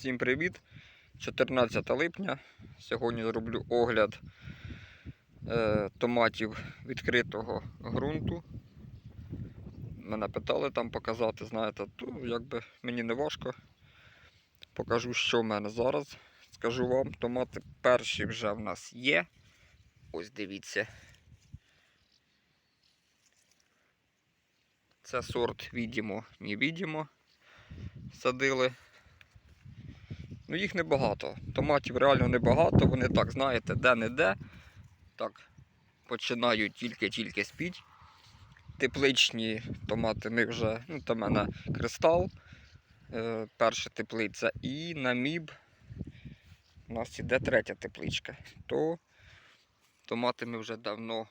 Всім привіт! 14 липня. Сьогодні зроблю огляд е, томатів відкритого ґрунту. Мене питали там показати, знаєте, то якби мені не важко. Покажу, що в мене зараз. Скажу вам, томати перші вже в нас є. Ось дивіться. Це сорт відімо, невідімо. Садили. Ну, їх небагато. Томатів реально небагато. Вони так, знаєте, де-не-де. Так, починають тільки-тільки спіть. Тепличні томати ми вже, ну, там мене кристал, е, перша теплиця, і на міб у нас іде третя тепличка. То томати ми вже давно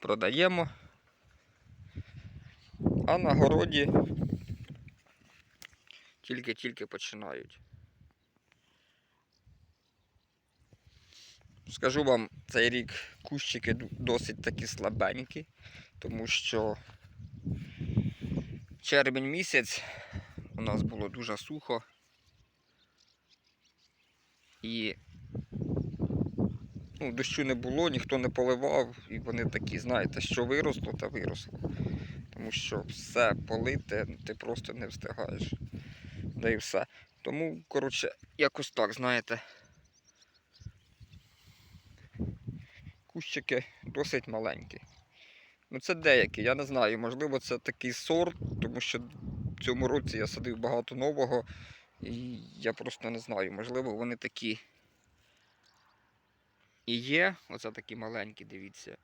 продаємо. А на городі тільки-тільки починають. Скажу вам, цей рік кущики досить такі слабенькі, тому що червень місяць у нас було дуже сухо. І ну, дощу не було, ніхто не поливав, і вони такі, знаєте, що виросло, та виросло. Тому що все полите, ти просто не встигаєш. Да і все. Тому, коротше, якось так, знаєте. Кущики досить маленькі. Ну це деякі, я не знаю, можливо, це такий сорт, тому що в цьому році я садив багато нового, і я просто не знаю, можливо, вони такі і є. Оце такі маленькі, дивіться.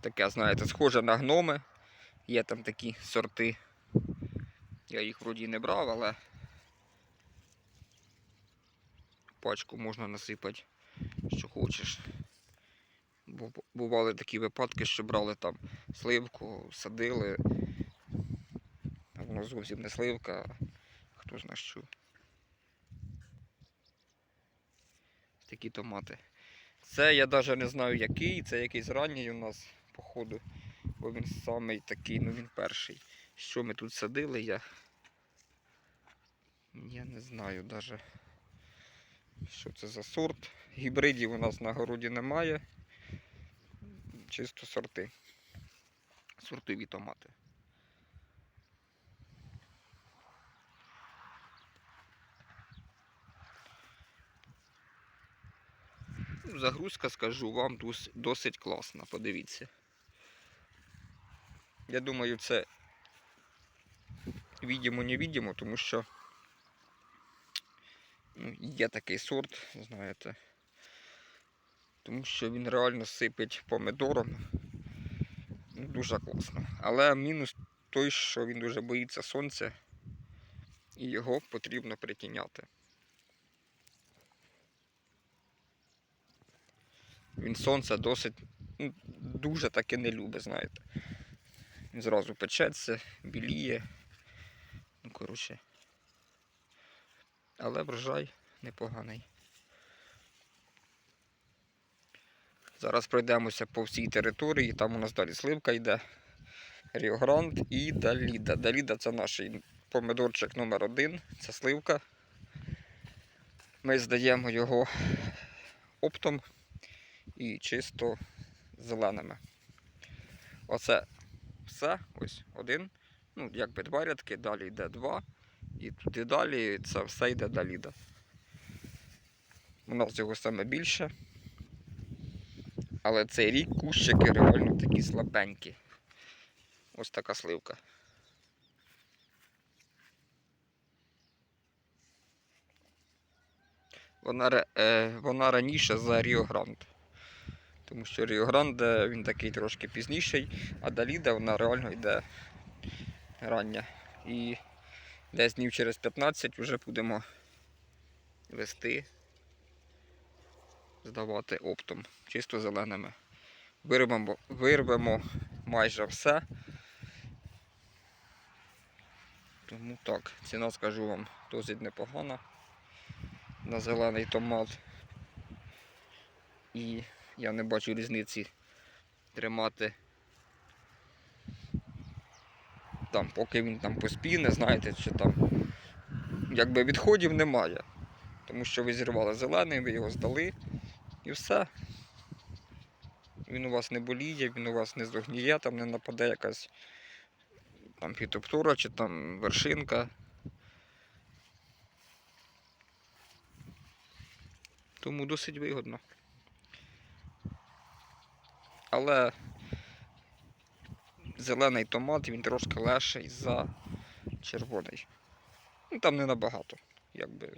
Таке, знаєте, схоже на гноми. Є там такі сорти. Я їх вроді не брав, але пачку можна насипати, що хочеш. Бу- Бували такі випадки, що брали там сливку, садили. Воно зовсім не сливка, хто зна що. Такі томати. Це я навіть не знаю який, це якийсь ранній у нас, походу. Бо він самий такий, ну він перший. Що ми тут садили, я. Я не знаю навіть, що це за сорт. Гібридів у нас на городі немає. Чисто сорти. Сортові томати. Ну, Загрузка, скажу вам, досить класна, подивіться. Я думаю, це відімо не відімо, тому що ну, є такий сорт, знаєте. Тому що він реально сипить помидором. Ну, дуже класно. Але мінус той, що він дуже боїться сонця і його потрібно притіняти. Він сонце досить ну, дуже таки не любить, знаєте. Він зразу печеться, біліє. Ну, коротше. Але врожай непоганий. Зараз пройдемося по всій території. Там у нас далі сливка йде. Ріогранд і Даліда. Даліда це наш помидорчик номер один. Це сливка. Ми здаємо його оптом і чисто зеленими. Оце все. Ось один. Ну, якби два рядки, далі йде два. І туди далі це все йде Даліда. У нас його саме більше. Але цей рік кущики реально такі слабенькі. Ось така сливка. Вона, е, вона раніше за Ріо Гранд. Тому що Ріо Гранде він такий трошки пізніший, а Даліда вона реально йде рання. І десь днів через 15 вже будемо вести, здавати оптом, чисто зеленими. Вирвемо, вирвемо майже все. Тому так, ціна, скажу вам, досить непогана на зелений томат. І я не бачу різниці тримати там, поки він там поспіне, знаєте, чи там якби відходів немає. Тому що ви зірвали зелений, ви його здали і все. Він у вас не боліє, він у вас не зогніє, там не нападе якась там фітоптура чи там вершинка. Тому досить вигодно. Але зелений томат він трошки легший за червоний. Ну там не набагато. Якби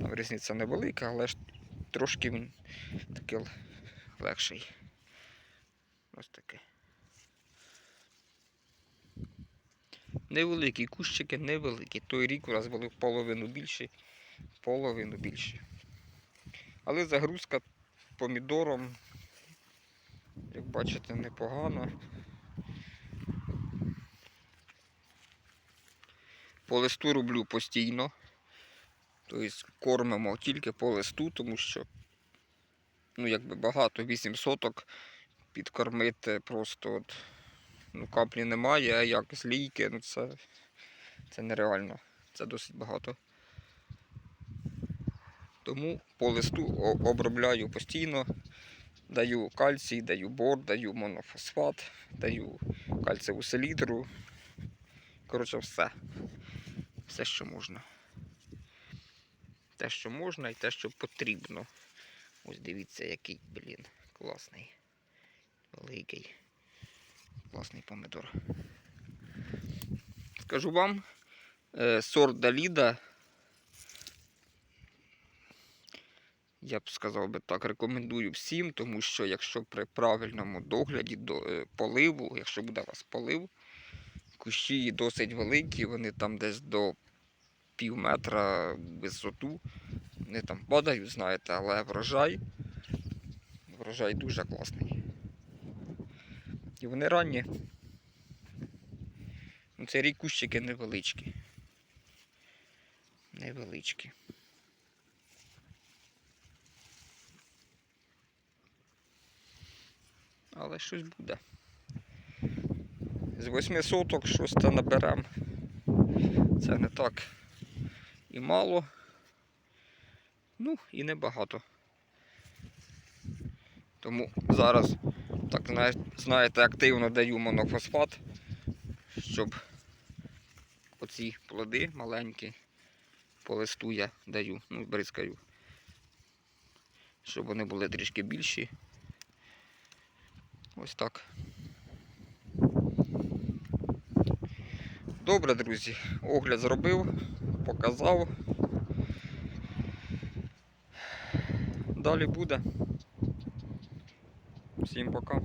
там різниця невелика, але ж трошки він такий легший. Ось таке. Невеликі кущики, невеликі. Той рік у нас були половину більші, половину більші. Але загрузка помідором, як бачите, непогана. По листу роблю постійно. Тобто кормимо тільки по листу, тому що ну, якби багато, 8 соток підкормити просто от, ну, каплі немає, а як з лійки, ну це, це нереально. Це досить багато. Тому по листу обробляю постійно. Даю кальцій, даю бор, даю монофосфат, даю кальцеву селітру. Коротше, все. Все, що можна. Те, що можна і те, що потрібно. Ось дивіться, який, блін, класний. Великий. Класний помидор. Скажу вам, е, сорт Даліда. Я б сказав би так, рекомендую всім, тому що якщо при правильному догляді до е, поливу, якщо буде у вас полив, кущі досить великі, вони там десь до пів метра висоту. Вони там падають, знаєте, але врожай. Врожай дуже класний. І вони ранні. Ну, Це рік кущики невеличкі. Невеличкі. Але щось буде. З восьми соток щось це наберемо. Це не так і мало. Ну і небагато. Тому зараз, так знаєте, активно даю монофосфат, щоб оці плоди маленькі по листу я даю, ну, бризкаю, щоб вони були трішки більші. Ось так. Добре, друзі, огляд зробив, показав. Далі буде. Всім пока.